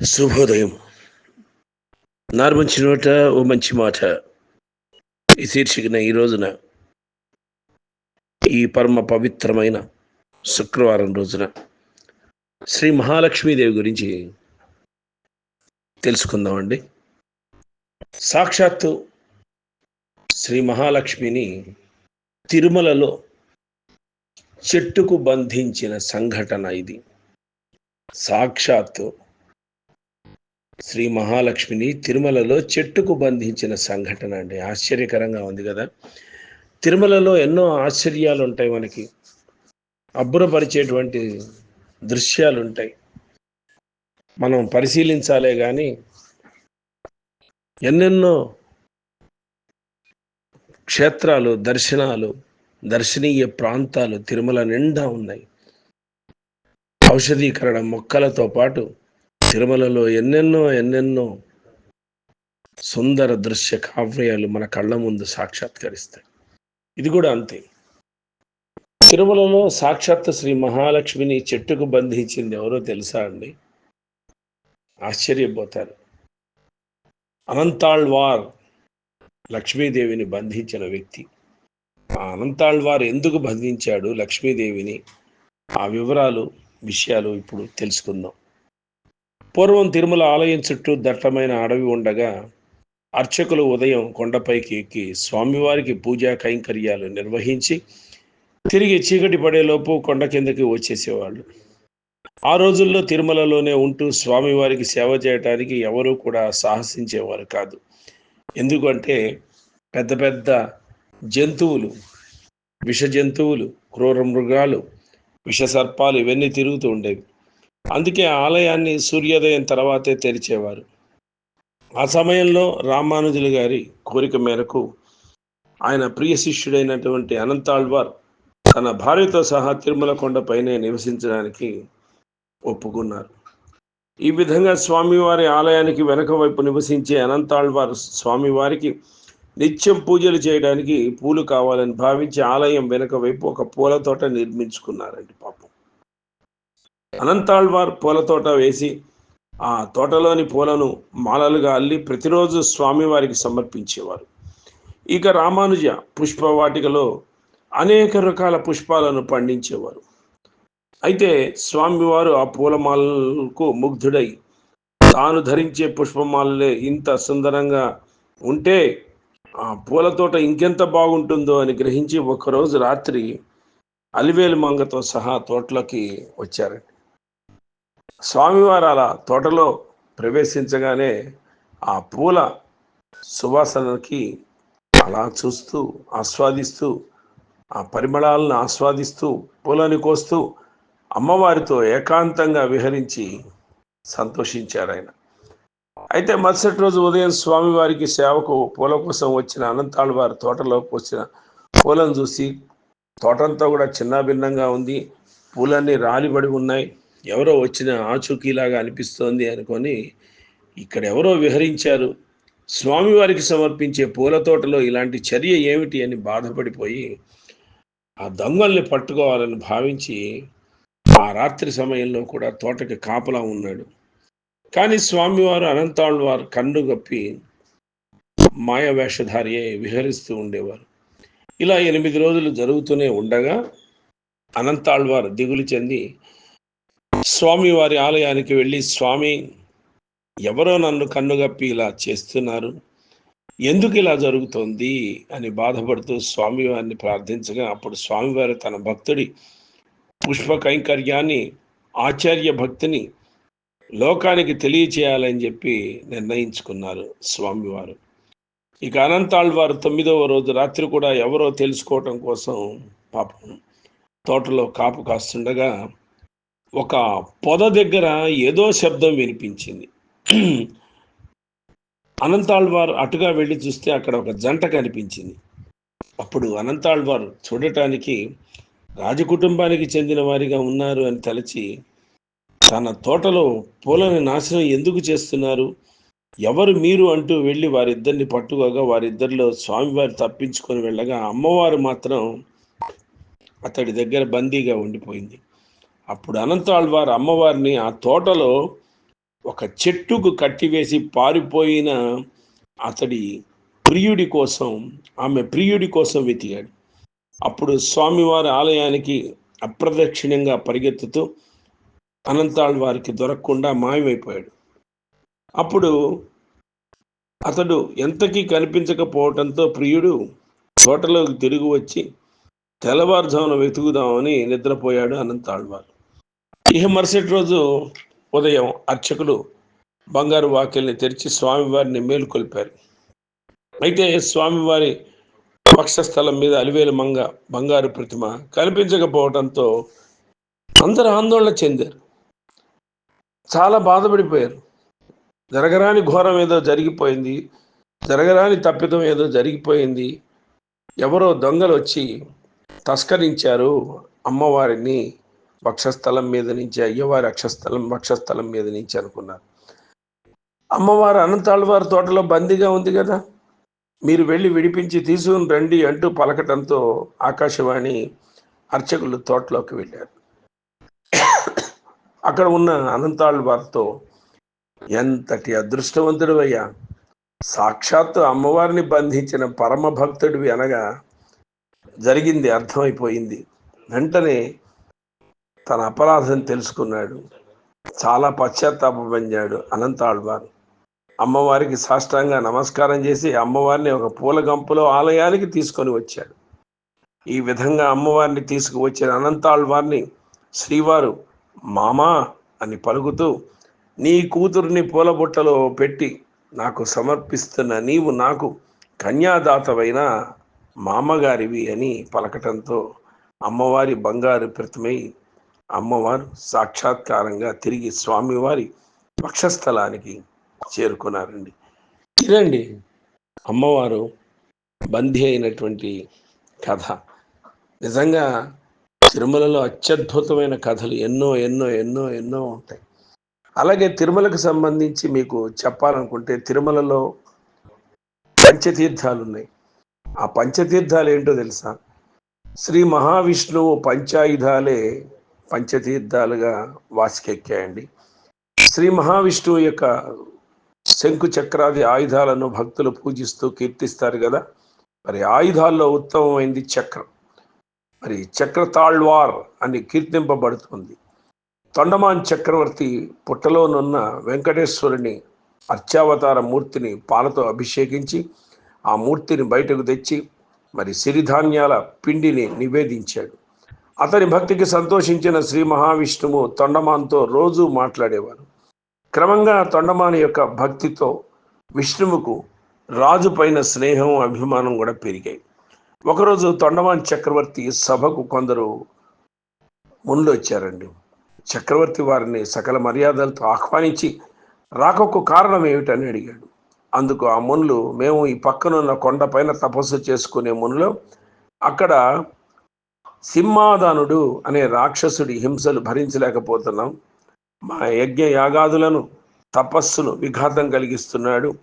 శుభోదయం. నారు మంచి నోట ఓ మంచి మాట. ఈ శీర్షికన ఈ రోజున ఈ పరమ పవిత్రమైన శుక్రవారం రోజున శ్రీ మహాలక్ష్మీదేవి గురించి తెలుసుకుందామండి. సాక్షాత్తు శ్రీ మహాలక్ష్మిని తిరుమలలో చెట్టుకు బంధించిన సంఘటన ఇది. సాక్షాత్తు శ్రీ మహాలక్ష్మిని తిరుమలలో చెట్టుకు బంధించిన సంఘటన అండి. ఆశ్చర్యకరంగా ఉంది కదా. తిరుమలలో ఎన్నో ఆశ్చర్యాలు ఉంటాయి మనకి. అబ్బురపరిచేటువంటి దృశ్యాలు ఉంటాయి. మనం పరిశీలించాలే కానీ ఎన్నెన్నో క్షేత్రాలు దర్శనాలు దర్శనీయ ప్రాంతాలు తిరుమల నిండా ఉన్నాయి. ఔషధీకరణ మొక్కలతో పాటు తిరుమలలో ఎన్నెన్నో ఎన్నెన్నో సుందర దృశ్య కావ్యాలు మన కళ్ళ ముందు సాక్షాత్కరిస్తాయి. ఇది కూడా అంతే. తిరుమలలో సాక్షాత్ శ్రీ మహాలక్ష్మిని చెట్టుకు బంధించింది ఎవరో తెలుసా అండి? ఆశ్చర్యపోతారు. అనంతాళ్వార్ లక్ష్మీదేవిని బంధించిన వ్యక్తి. ఆ అనంతాళ్వార్ ఎందుకు బంధించాడు లక్ష్మీదేవిని? ఆ వివరాలు విషయాలు ఇప్పుడు తెలుసుకుందాం. పూర్వం తిరుమల ఆలయం చుట్టూ దట్టమైన అడవి ఉండగా అర్చకులు ఉదయం కొండపైకి ఎక్కి స్వామివారికి పూజా కైంకర్యాలు నిర్వహించి తిరిగి చీకటి పడేలోపు కొండ కిందకి వచ్చేసేవాళ్ళు. ఆ రోజుల్లో తిరుమలలోనే ఉంటూ స్వామివారికి సేవ చేయటానికి ఎవరూ కూడా సాహసించేవారు కాదు. ఎందుకంటే పెద్ద పెద్ద జంతువులు విష జంతువులు క్రూర మృగాలు విష సర్పాలు ఇవన్నీ తిరుగుతూ ఉండేవి. అందుకే ఆలయాన్ని సూర్యోదయం తర్వాతే తెరిచేవారు. ఆ సమయంలో రామానుజులు గారి కోరిక మేరకు ఆయన ప్రియ శిష్యుడైనటువంటి అనంతాళ్వార్ తన భార్యతో సహా తిరుమల కొండపైనే నివసించడానికి ఒప్పుకున్నారు. ఈ విధంగా స్వామివారి ఆలయానికి వెనక వైపు నివసించే అనంతాళ్వార్ స్వామివారికి నిత్యం పూజలు చేయడానికి పూలు కావాలని భావించి ఆలయం వెనక వైపు ఒక పూల తోట నిర్మించుకున్నారండి పాపం. అనంతాళ్వార్ పూల తోట వేసి ఆ తోటలోని పూలను మాలలుగా అల్లి ప్రతిరోజు స్వామివారికి సమర్పించేవారు. ఇక రామానుజ పుష్పవాటికలో అనేక రకాల పుష్పాలను పండించేవారు. అయితే స్వామివారు ఆ పూలమాలకు ముగ్ధుడై తాను ధరించే పుష్పమాలలే ఇంత సుందరంగా ఉంటే ఆ పూల తోట ఇంకెంత బాగుంటుందో అని గ్రహించి ఒకరోజు రాత్రి అలివేలు మంగతో సహా తోటలోకి వచ్చారు స్వామివారు అలా తోటలో ప్రవేశించగానే ఆ పూల సువాసనకి అలా చూస్తూ ఆస్వాదిస్తూ ఆ పరిమళాలను ఆస్వాదిస్తూ పూలని కోస్తూ అమ్మవారితో ఏకాంతంగా విహరించి సంతోషించారు ఆయన అయితే మరుసటి రోజు ఉదయం స్వామివారికి సేవకు పూల కోసం వచ్చిన అనంతాళ్వారి తోటలోకి వచ్చిన పూలను చూసి తోటంతా కూడా చిన్నాభిన్నంగా ఉంది. పూలన్నీ రాలిబడి ఉన్నాయి. ఎవరో వచ్చిన ఆచూకీలాగా అనిపిస్తోంది అనుకొని ఇక్కడ ఎవరో విహరించారు. స్వామివారికి సమర్పించే పూల తోటలో ఇలాంటి చర్య ఏమిటి అని బాధపడిపోయి ఆ దొంగల్ని పట్టుకోవాలని భావించి ఆ రాత్రి సమయంలో కూడా తోటకి కాపలా ఉన్నాడు. కానీ స్వామివారు అనంతాళ్వారు కన్ను గప్పి మాయవేషధారి విహరిస్తూ ఉండేవారు. ఇలా ఎనిమిది రోజులు జరుగుతూనే ఉండగా అనంతాళ్వారు దిగులు చెంది స్వామివారి ఆలయానికి వెళ్ళి స్వామి ఎవరో నన్ను కన్నుగప్పి ఇలా చేస్తున్నారు? ఎందుకు ఇలా జరుగుతోంది? అని బాధపడుతూ స్వామివారిని ప్రార్థించగా అప్పుడు స్వామివారు తన భక్తుడి పుష్ప కైంకర్యాన్ని ఆచార్య భక్తిని లోకానికి తెలియచేయాలని చెప్పి నిర్ణయించుకున్నారు స్వామివారు. ఇక అనంతాళ్వారు తొమ్మిదవ రోజు రాత్రి కూడా ఎవరో తెలుసుకోవటం కోసం పాపం తోటలో కాపు కాస్తుండగా ఒక పొద దగ్గర ఏదో శబ్దం వినిపించింది. అనంతాళ్వారు అటుగా వెళ్ళి చూస్తే అక్కడ ఒక జంట కనిపించింది. అప్పుడు అనంతాళ్వారు చూడటానికి రాజకుటుంబానికి చెందిన వారిగా ఉన్నారు అని తలచి తన తోటలో పూలని నాశనం ఎందుకు చేస్తున్నారు? ఎవరు మీరు అంటూ వెళ్ళి వారిద్దరిని పట్టుకోగా వారిద్దరిలో స్వామివారి తప్పించుకొని వెళ్ళగా అమ్మవారు మాత్రం అతడి దగ్గర బందీగా ఉండిపోయింది. అప్పుడు అనంతాళ్వారు అమ్మవారిని ఆ తోటలో ఒక చెట్టుకు కట్టివేసి పారిపోయిన అతడి ప్రియుడి కోసం ఆమె ప్రియుడి కోసం వెతికాడు. అప్పుడు స్వామివారి ఆలయానికి అప్రదక్షిణంగా పరిగెత్తుతూ అనంతాళ్ వారికి దొరకకుండా మాయమైపోయాడు. అప్పుడు అతడు ఎంతకీ కనిపించకపోవటంతో ప్రియుడు తోటలోకి తిరిగి వచ్చి తెల్లవారుజామున వెతుకుదామని నిద్రపోయాడు అనంతాళ్వారు ఇక మరుసటి రోజు ఉదయం అర్చకులు బంగారు వాకిల్ని తెరిచి స్వామివారిని మేలుకొల్పారు అయితే స్వామివారి పక్షస్థలం మీద అలివేలు మంగ బంగారు ప్రతిమ కనిపించకపోవడంతో అందరూ ఆందోళన చెందారు. చాలా బాధపడిపోయారు. జరగరాని ఘోరం ఏదో జరిగిపోయింది జరగరాని తప్పిదం ఏదో జరిగిపోయింది ఎవరో దొంగలు వచ్చి తస్కరించారు అమ్మవారిని. వక్షస్థలం మీద నుంచి అయ్యవారి అక్షస్థలం వక్షస్థలం మీద నుంచి అనుకున్నారు. అమ్మవారు అనంతాళ్ళవారి తోటలో బందీగా ఉంది కదా. మీరు వెళ్ళి విడిపించి తీసుకుని రండి అంటూ పలకటంతో ఆకాశవాణి అర్చకులు తోటలోకి వెళ్ళారు. అక్కడ ఉన్న అనంతాళ్ళ వారితో ఎంతటి అదృష్టవంతుడు అయ్యా సాక్షాత్తు అమ్మవారిని బంధించిన పరమ భక్తుడివి అనగా జరిగింది అర్థమైపోయింది. వెంటనే తన అపరాధం తెలుసుకున్నాడు. చాలా పశ్చాత్తాప అనంతాళ్వారు అమ్మవారికి సాష్టాంగా నమస్కారం చేసి అమ్మవారిని ఒక పూల గంపలో ఆలయానికి తీసుకొని వచ్చాడు. ఈ విధంగా అమ్మవారిని తీసుకువచ్చిన అనంతాళ్వారిని శ్రీవారు మామా అని పలుకుతూ నీ కూతురిని పూల బుట్టలో పెట్టి నాకు సమర్పిస్తున్న నీవు నాకు కన్యాదాతవైన మామగారివి అని పలకటంతో అమ్మవారి బంగారు ప్రతిమై అమ్మవారు సాక్షాత్కారంగా తిరిగి స్వామివారి పక్షస్థలానికి చేరుకున్నారండి. ఇదండి. అమ్మవారు బందీ అయినటువంటి కథ. నిజంగా తిరుమలలో అత్యద్భుతమైన కథలు ఎన్నో ఎన్నో ఎన్నో ఎన్నో ఉంటాయి. అలాగే తిరుమలకు సంబంధించి మీకు చెప్పాలనుకుంటే తిరుమలలో పంచతీర్థాలు ఉన్నాయి ఆ పంచతీర్థాలు ఏంటో తెలుసా? శ్రీ మహావిష్ణువు పంచాయుధాలే పంచతీర్థాలుగా వాసికెక్కాయండి. శ్రీ మహావిష్ణువు యొక్క శంకు చక్రాది ఆయుధాలను భక్తులు పూజిస్తూ కీర్తిస్తారు కదా. మరి ఆయుధాల్లో ఉత్తమమైంది చక్రం. మరి చక్రతాళ్వార్ అని కీర్తింపబడుతుంది. తొండమాన్ చక్రవర్తి పుట్టలోనున్న వెంకటేశ్వరుని అర్చావతార మూర్తిని పాలతో అభిషేకించి ఆ మూర్తిని బయటకు తెచ్చి మరి సిరిధాన్యాల పిండిని నివేదించాడు. అతని భక్తికి సంతోషించిన శ్రీ మహావిష్ణువు తొండమాన్తో రోజూ మాట్లాడేవారు. క్రమంగా తొండమాన్ యొక్క భక్తితో విష్ణువుకు రాజు పైన స్నేహం అభిమానం కూడా పెరిగాయి. ఒకరోజు తొండమాన్ చక్రవర్తి సభకు కొందరు ముందొచ్చారండి చక్రవర్తి వారిని సకల మర్యాదలతో ఆహ్వానించి రాకకు కారణం ఏమిటని అడిగాడు. అందుకు ఆ మునులు మేము ఈ పక్కనున్న కొండపైన తపస్సు చేసుకునే మునులు అక్కడ సింహాదానుడు అనే రాక్షసుడి హింసలు భరించలేకపోతున్నాం. మా యజ్ఞ యాగాదులను తపస్సును విఘాతం కలిగిస్తున్నాడు.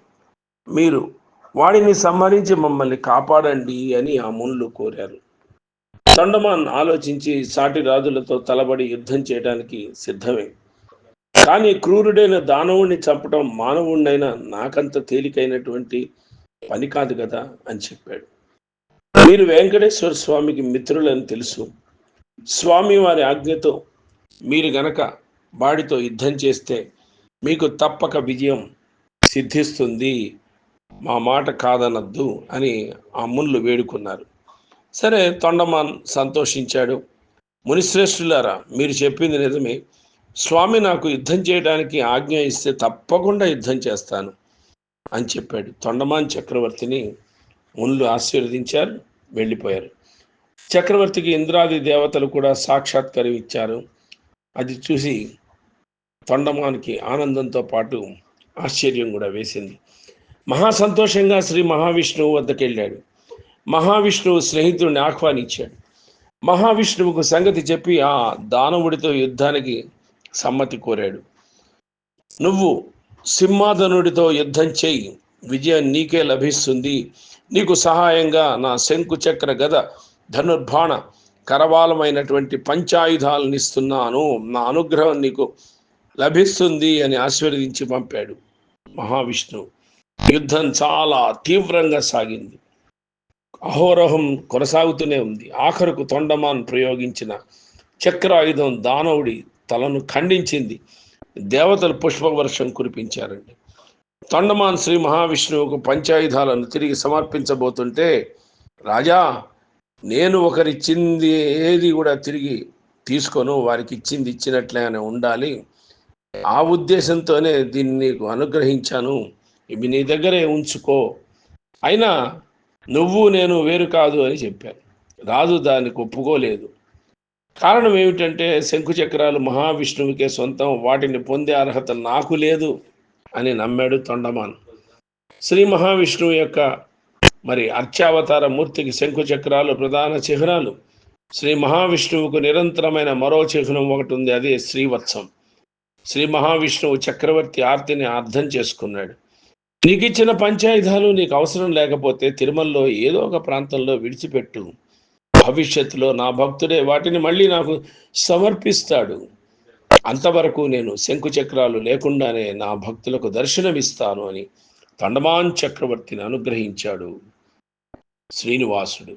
మీరు వాడిని సంహరించి మమ్మల్ని కాపాడండి అని ఆ మునులు కోరారు. తొండమాన్ ఆలోచించి సాటి రాజులతో తలబడి యుద్ధం చేయడానికి సిద్ధమే. కానీ క్రూరుడైన దానవుణ్ణి చంపడం మానవుణ్ణైనా నాకంత తేలికైనటువంటి పని కాదు కదా అని చెప్పాడు. మీరు వెంకటేశ్వర స్వామికి మిత్రులని తెలుసు. స్వామి వారి ఆజ్ఞతో మీరు గనక వాడితో యుద్ధం చేస్తే మీకు తప్పక విజయం సిద్ధిస్తుంది. మా మాట కాదనద్దు అని ఆ ముళ్ళు వేడుకున్నారు. సరే తొండమాన్ సంతోషించాడు. మునిశ్రేష్ఠులారా మీరు చెప్పింది నిజమే. స్వామి నాకు యుద్ధం చేయడానికి ఆజ్ఞ ఇస్తే తప్పకుండా యుద్ధం చేస్తాను అని చెప్పాడు తొండమాన్ చక్రవర్తిని మునులు ఆశీర్వదించారు వెళ్ళిపోయారు. చక్రవర్తికి ఇంద్రాది దేవతలు కూడా సాక్షాత్కారం ఇచ్చారు. అది చూసి తొండమానికి ఆనందంతో పాటు ఆశ్చర్యం కూడా వేసింది. మహా సంతోషంగా శ్రీ మహావిష్ణువు వద్దకు వెళ్ళాడు మహావిష్ణువు స్నేహితుడిని ఆహ్వానించాడు. మహావిష్ణువుకు సంగతి చెప్పి ఆ దానవుడితో యుద్ధానికి సమ్మతి కోరాడు. నువ్వు సింహాధనుడితో యుద్ధం చేయి. విజయం నీకే లభిస్తుంది. నీకు సహాయంగా నా శంకు చక్ర గద ధనుర్బాణ కరవాలమైనటువంటి పంచాయుధాలను ఇస్తున్నాను. నా అనుగ్రహం నీకు లభిస్తుంది అని ఆశీర్వదించి పంపాడు మహావిష్ణువు. యుద్ధం చాలా తీవ్రంగా సాగింది. అహోరహం కొనసాగుతూనే ఉంది. ఆఖరుకు తొండమాన్ ప్రయోగించిన చక్రాయుధం దానవుడి తలను ఖండించింది. దేవతలు పుష్పవర్షం కురిపించారండి. తొండమాన్ శ్రీ మహావిష్ణువుకు పంచాయుధాలను తిరిగి సమర్పించబోతుంటే రాజా నేను ఒకరిచ్చింది ఏది కూడా తిరిగి తీసుకోను వారికి ఇచ్చింది ఇచ్చినట్లే అని ఉండాలి. ఆ ఉద్దేశంతోనే దీన్ని నీకు అనుగ్రహించాను. ఇవి నీ దగ్గరే ఉంచుకో. అయినా నువ్వు నేను వేరు కాదు అని చెప్పాను. రాజు దానికి ఒప్పుకోలేదు. కారణం ఏమిటంటే శంకు చక్రాలు మహావిష్ణువుకే సొంతం. వాటిని పొందే అర్హత నాకు లేదు. అని నమ్మాడు తొండమాన్. శ్రీ మహావిష్ణువు యొక్క మరి అర్చావతార మూర్తికి శంకు చక్రాలు ప్రధాన చిహ్నాలు. శ్రీ మహావిష్ణువుకు నిరంతరమైన మరో చిహ్నం ఒకటి ఉంది అదే శ్రీవత్సం. శ్రీ మహావిష్ణువు చక్రవర్తి ఆర్తిని అర్థం చేసుకున్నాడు. నీకు ఇచ్చిన పంచాయుధాలు నీకు అవసరం లేకపోతే తిరుమలలో ఏదో ఒక ప్రాంతంలో విడిచిపెట్టు. భవిష్యత్తులో నా భక్తుడే వాటిని మళ్ళీ నాకు సమర్పిస్తాడు. అంతవరకు నేను శంకు చక్రాలు లేకుండానే నా భక్తులకు దర్శనమిస్తాను అని తండమాన్ చక్రవర్తిని అనుగ్రహించాడు. శ్రీనివాసుడు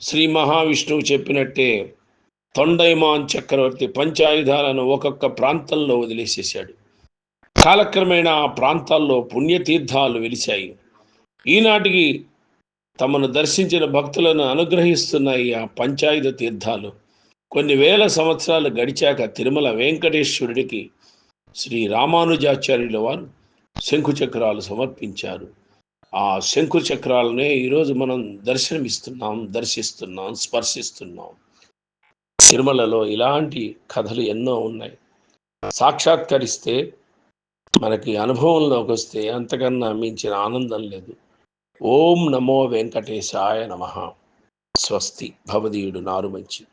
శ్రీ మహావిష్ణువు చెప్పినట్టే తొండైమాన్ చక్రవర్తి పంచాయుధాలను ఒక్కొక్క ప్రాంతంలో వదిలేసేశాడు. కాలక్రమేణా ఆ ప్రాంతాల్లో పుణ్యతీర్థాలు వెలిశాయి. ఈనాటికి తమను దర్శించిన భక్తులను అనుగ్రహిస్తున్నాయి ఆ పంచాయుధ తీర్థాలు. కొన్ని వేల సంవత్సరాలు గడిచాక తిరుమల వెంకటేశ్వరుడికి శ్రీ రామానుజాచార్యుల వారు శంకుచక్రాలు సమర్పించారు. ఆ శంఖుచక్రాలనే ఈరోజు మనం దర్శనమిస్తున్నాం దర్శిస్తున్నాం స్పర్శిస్తున్నాం. తిరుమలలో ఇలాంటి కథలు ఎన్నో ఉన్నాయి. సాక్షాత్కరిస్తే మనకి అనుభవంలోకి వస్తే అంతకన్నా మించిన ఆనందం లేదు. ఓం నమో వెంకటేశాయ నమ. స్వస్తి. భవదీయుడు నారు మంచిది